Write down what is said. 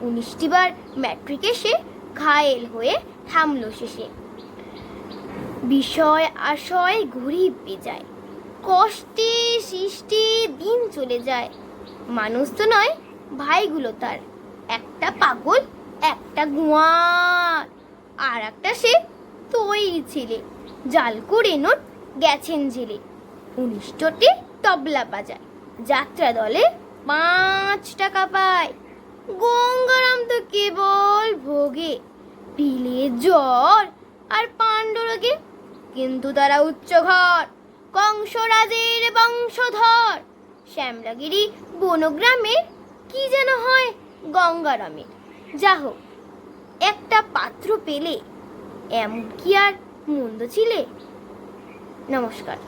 উনিশটি বার ম্যাট্রিকে সে ঘায়েল হয়ে থামল শেষে। বিষয় আশয় ঘুরিয়ে বেজায়। কষ্টে সৃষ্টি দিন চলে যায়। মানুষ তো নয়, ভাইগুলো তার। একটা পাগল, একটা গুয়ার। আর একটা সে তৈরি ছেলে, জাল করে নোট গেছেন জেলে। উনিশটোতে তবলা বাজায়। যাত্রা দলে পাঁচ টাকা পায়। গঙ্গারাম তো কেবল ভোগে পিলে জ্বর আর পাণ্ডরোগে কিন্তু তারা উচ্চ ঘর, কংসরাজের বংশধর। শ্যামলাগিরি বনগ্রামের কি যেন হয় গঙ্গারামের যা হোক, একটা পাত্র পেলে এমন কি আর মন্দ ছিলে। নমস্কার।